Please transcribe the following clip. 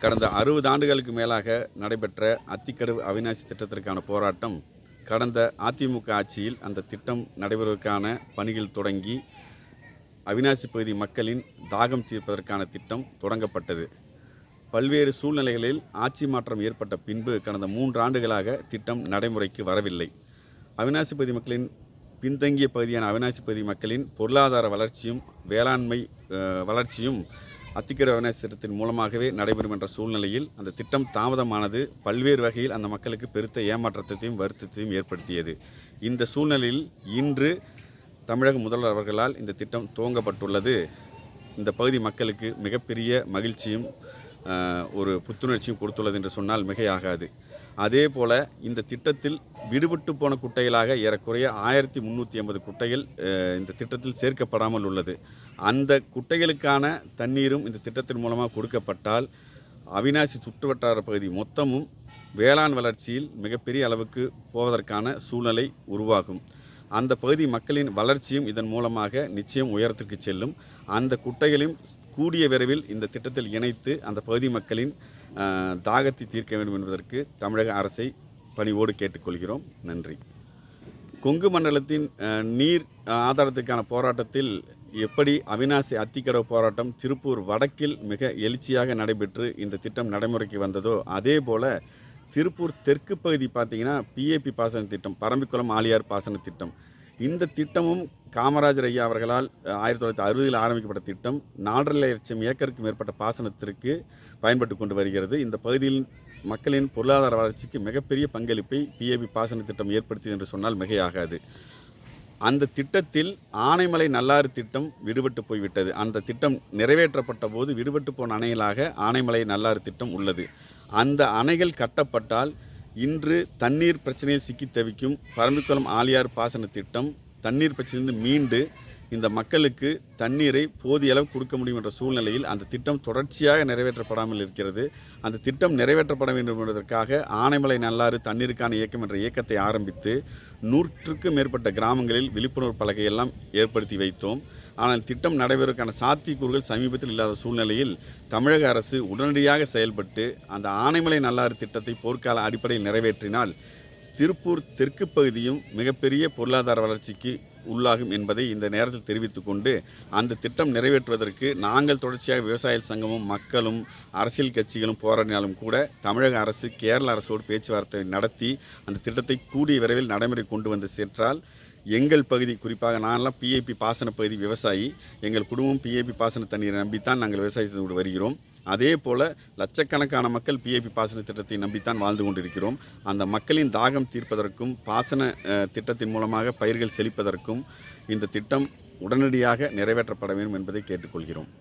கடந்த அறுபது ஆண்டுகளுக்கு மேலாக நடைபெற்ற அத்திக்கடவு அவிநாசி திட்டத்திற்கான போராட்டம் கடந்த அதிமுக ஆட்சியில் அந்த திட்டம் நடைபெறுவதற்கான பணிகள் தொடங்கி அவிநாசி பகுதி மக்களின் தாகம் தீர்ப்பதற்கான திட்டம் தொடங்கப்பட்டது. பல்வேறு சூழ்நிலைகளில் ஆட்சி மாற்றம் ஏற்பட்ட பின்பு கடந்த மூன்று ஆண்டுகளாக திட்டம் நடைமுறைக்கு வரவில்லை. அவிநாசி பகுதி மக்களின் பின்தங்கிய பகுதியான அவிநாசி பகுதி மக்களின் பொருளாதார வளர்ச்சியும் வேளாண்மை வளர்ச்சியும் அத்திக்கரை அவிநாசி திட்டத்தின் மூலமாகவே நடைபெறும் என்ற சூழ்நிலையில் அந்த திட்டம் தாமதமானது பல்வேறு வகையில் அந்த மக்களுக்கு பெருத்த ஏமாற்றத்தையும் வருத்தத்தையும் ஏற்படுத்தியது. இந்த சூழ்நிலையில் இன்று தமிழக முதல்வர் அவர்களால் இந்த திட்டம் துவங்கப்பட்டுள்ளது. இந்த பகுதி மக்களுக்கு மிகப்பெரிய மகிழ்ச்சியும் ஒரு புத்துணர்ச்சியும் கொடுத்துள்ளது என்று சொன்னால் மிகையாகாது. அதே போல இந்த திட்டத்தில் விடுபட்டு போன குட்டைகளாக ஏறக்குறைய ஆயிரத்தி முந்நூற்றி ஐம்பது குட்டைகள் இந்த திட்டத்தில் சேர்க்கப்படாமல் உள்ளது. அந்த குட்டைகளுக்கான தண்ணீரும் இந்த திட்டத்தின் மூலமாக கொடுக்கப்பட்டால் அவிநாசி சுற்றுவட்டார பகுதி மொத்தமும் வேளாண் வளர்ச்சியில் மிகப்பெரிய அளவுக்கு போவதற்கான சூழ்நிலை உருவாகும். அந்த பகுதி மக்களின் வளர்ச்சியும் இதன் மூலமாக நிச்சயம் உயரத்துக்கு செல்லும். அந்த குட்டைகளையும் கூடிய விரைவில் இந்த திட்டத்தில் இணைத்து அந்த பகுதி மக்களின் தாகத்தை தீர்க்க வேண்டும் என்பதற்கு தமிழக அரசை பணிவோடு கேட்டுக்கொள்கிறோம். நன்றி. கொங்கு மண்டலத்தின் நீர் ஆதாரத்துக்கான போராட்டத்தில் எப்படி அவினாசி அத்திக்கடவு போராட்டம் திருப்பூர் வடக்கில் மிக எழுச்சியாக நடைபெற்று இந்த திட்டம் நடைமுறைக்கு வந்ததோ அதே போல திருப்பூர் தெற்கு பகுதி பார்த்திங்கன்னா பிஏபி பாசன திட்டம் பரம்பிக்குளம் ஆலியார் பாசன திட்டம். இந்த திட்டமும் காமராஜர் ஐயா அவர்களால் ஆயிரத்தி தொள்ளாயிரத்தி அறுபதில் ஆரம்பிக்கப்பட்ட திட்டம் நாலரை லட்சம் ஏக்கருக்கு மேற்பட்ட பாசனத்திற்கு பயன்பட்டு கொண்டு வருகிறது. இந்த பகுதியில் மக்களின் பொருளாதார வளர்ச்சிக்கு மிகப்பெரிய பங்களிப்பை பிஏபி பாசன திட்டம் ஏற்படுத்தி என்று சொன்னால் மிகையாகாது. அந்த திட்டத்தில் ஆனைமலை நல்லாறு திட்டம் விடுபட்டு போய்விட்டது. அந்த திட்டம் நிறைவேற்றப்பட்ட போது விடுபட்டு போன அணைகளாக ஆனைமலை நல்லாறு திட்டம் உள்ளது. அந்த அணைகள் கட்டப்பட்டால் இன்று தண்ணீர் பிரச்சனையில் சிக்கி தவிக்கும் பரம்பிக்குளம் ஆலியார் பாசன திட்டம் தண்ணீர் பிரச்சனையிலிருந்து மீண்டு இந்த மக்களுக்கு தண்ணீரை போதிய அளவு கொடுக்க முடியும் என்ற சூழ்நிலையில் அந்த திட்டம் தொடர்ச்சியாக நிறைவேற்றப்படாமல் இருக்கிறது. அந்த திட்டம் நிறைவேற்றப்பட வேண்டும் என்பதற்காக ஆனைமலை நல்லாறு தண்ணீருக்கான இயக்கம் என்ற இயக்கத்தை ஆரம்பித்து நூற்றுக்கும் மேற்பட்ட கிராமங்களில் விழிப்புணர்வு பலகையெல்லாம் ஏற்படுத்தி வைத்தோம். ஆனால் திட்டம் நடைபெறுவதற்கான சாத்தியக்கூறுகள் சமீபத்தில் இல்லாத சூழ்நிலையில் தமிழக அரசு உடனடியாக செயல்பட்டு அந்த ஆனைமலை நல்லாறு திட்டத்தை போர்க்கால அடிப்படையில் நிறைவேற்றினால் திருப்பூர் தெற்கு பகுதியும் மிகப்பெரிய பொருளாதார வளர்ச்சிக்கு உள்ளாகும் என்பதை இந்த நேரத்தில் தெரிவித்து கொண்டு அந்த திட்டம் நிறைவேற்றுவதற்கு நாங்கள் தொடர்ச்சியாக விவசாய சங்கமும் மக்களும் அரசியல் கட்சிகளும் போராடினாலும் கூட தமிழக அரசு கேரள அரசோடு பேச்சுவார்த்தை நடத்தி அந்த திட்டத்தை கூடிய விரைவில் நடைமுறை கொண்டு வந்து சென்றால் எங்கள் பகுதி குறிப்பாக நான்லாம் பிஏபி பாசன பகுதி விவசாயி. எங்கள் குடும்பம் பிஏபி பாசன தண்ணீரை நம்பித்தான் நாங்கள் விவசாயத்தோடு வருகிறோம். அதே போல் லட்சக்கணக்கான மக்கள் பிஏபி பாசன திட்டத்தை நம்பித்தான் வாழ்ந்து கொண்டிருக்கிறோம். அந்த மக்களின் தாகம் தீர்ப்பதற்கும் பாசன திட்டத்தின் மூலமாக பயிர்கள் செழிப்பதற்கும் இந்த திட்டம் உடனடியாக நிறைவேற்றப்பட வேண்டும் என்பதை கேட்டுக்கொள்கிறோம்.